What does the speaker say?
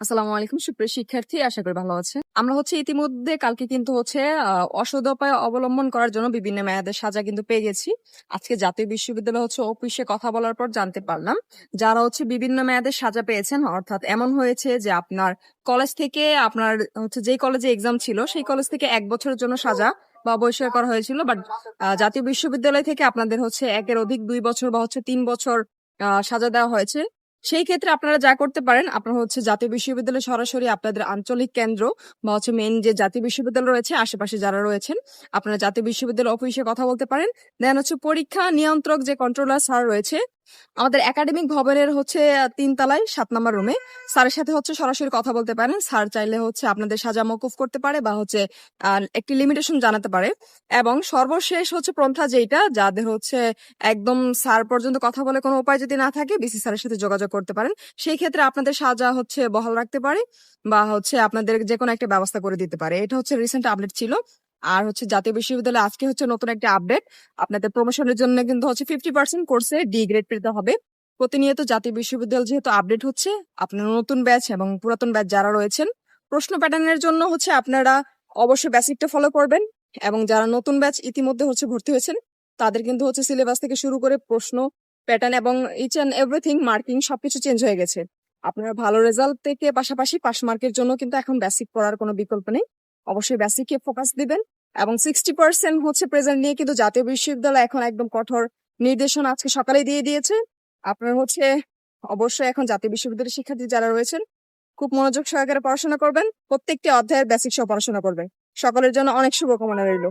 আসসালামু আলাইকুম সুপ্রিয় শিক্ষার্থী আশা করি ভালো আছে আমরা হচ্ছে ইতিমধ্যে কালকে কিন্তু হচ্ছে আহ, অসদ উপায় অবলম্বন করার জন্য বিভিন্ন মেয়াদের সাজা কিন্তু পেয়ে গেছি। আজকে জাতীয় বিশ্ববিদ্যালয় হচ্ছে অফিসে কথা বলার পর জানতে পারলাম যারা হচ্ছে বিভিন্ন মেয়াদের সাজা পেয়েছেন অর্থাৎ এমন হয়েছে যে আপনার কলেজ থেকে আপনার হচ্ছে যেই কলেজে এক্সাম ছিল সেই কলেজ থেকে এক বছরের জন্য সাজা বা বহিষ্কার করা হয়েছিল বাট জাতীয় বিশ্ববিদ্যালয় থেকে আপনাদের হচ্ছে একের অধিক দুই বছর বা হচ্ছে তিন বছর সাজা দেওয়া হয়েছে। সেই ক্ষেত্রে আপনারা যা করতে পারেন, আপনারা হচ্ছে জাতীয় বিশ্ববিদ্যালয় সরাসরি আপনাদের আঞ্চলিক কেন্দ্র বা হচ্ছে মেন যে জাতীয় বিশ্ববিদ্যালয় রয়েছে, আশেপাশে যারা রয়েছেন, আপনারা জাতীয় বিশ্ববিদ্যালয় অফিসে কথা বলতে পারেন। দেন হচ্ছে পরীক্ষা নিয়ন্ত্রক যে কন্ট্রোলার স্যার রয়েছে আমাদের একাডেমিক ভবনের হচ্ছে তিন তলায় সাত নম্বর রুমে স্যারের সাথে হচ্ছে সরাসরি কথা বলতে পারেন। স্যার চাইলে হচ্ছে আপনাদের সাজা মকুফ করতে পারে বা হচ্ছে একটি লিমিটেশন জানাতে পারে। এবং সর্বশেষ হচ্ছে পন্থা যেটা যাদের হচ্ছে একদম স্যার পর্যন্ত কথা বলে কোনো উপায় যদি না থাকে বিসি স্যারের সাথে যোগাযোগ করতে পারেন। সেই ক্ষেত্রে আপনাদের সাজা হচ্ছে বহাল রাখতে পারে বা হচ্ছে আপনাদের যে কোনো একটা ব্যবস্থা করে দিতে পারে। এটা হচ্ছে রিসেন্ট আপডেট ছিল। আর হচ্ছে জাতীয় বিশ্ববিদ্যালয়ে আজকে হচ্ছে নতুন একটা আপডেট আপনাদের প্রমোশনের জন্য কিন্তু হচ্ছে ফিফটি পার্সেন্ট কোর্সে ডি গ্রেড পেতে হবে। প্রতিনিয়ত জাতীয় বিশ্ববিদ্যালয় যেহেতু আপডেট হচ্ছে, আপনার নতুন ব্যাচ এবং পুরাতন ব্যাচ যারা রয়েছেন, প্রশ্ন প্যাটার্নের জন্য হচ্ছে আপনারা অবশ্যই বেসিকটা ফলো করবেন এবং যারা নতুন ব্যাচ ইতিমধ্যে হচ্ছে ভর্তি হয়েছেন, তাদের কিন্তু হচ্ছে সিলেবাস থেকে শুরু করে প্রশ্ন প্যাটার্ন এবং ইচ অ্যান্ড এভরিথিং মার্কিং সবকিছু চেঞ্জ হয়ে গেছে। আপনারা ভালো রেজাল্ট থেকে পাশাপাশি পাস মার্কের জন্য কিন্তু এখন বেসিক পড়ার কোনো বিকল্প নেই। অবশ্যই বেসিকে ফোকাস দিবেন এবং সিক্সটি পার্সেন্ট হচ্ছে প্রেজেন্ট নিয়ে কিন্তু জাতীয় বিশ্ববিদ্যালয় এখন একদম কঠোর নির্দেশনা আজকে সকালে দিয়ে দিয়েছে। আপনার হচ্ছে অবশ্যই এখন জাতীয় বিশ্ববিদ্যালয়ের শিক্ষার্থী যারা রয়েছেন, খুব মনোযোগ সহকারে পড়াশোনা করবেন, প্রত্যেকটি অধ্যায়ের বেসিক সহ পড়াশোনা করবেন। সকলের জন্য অনেক শুভকামনা রইল।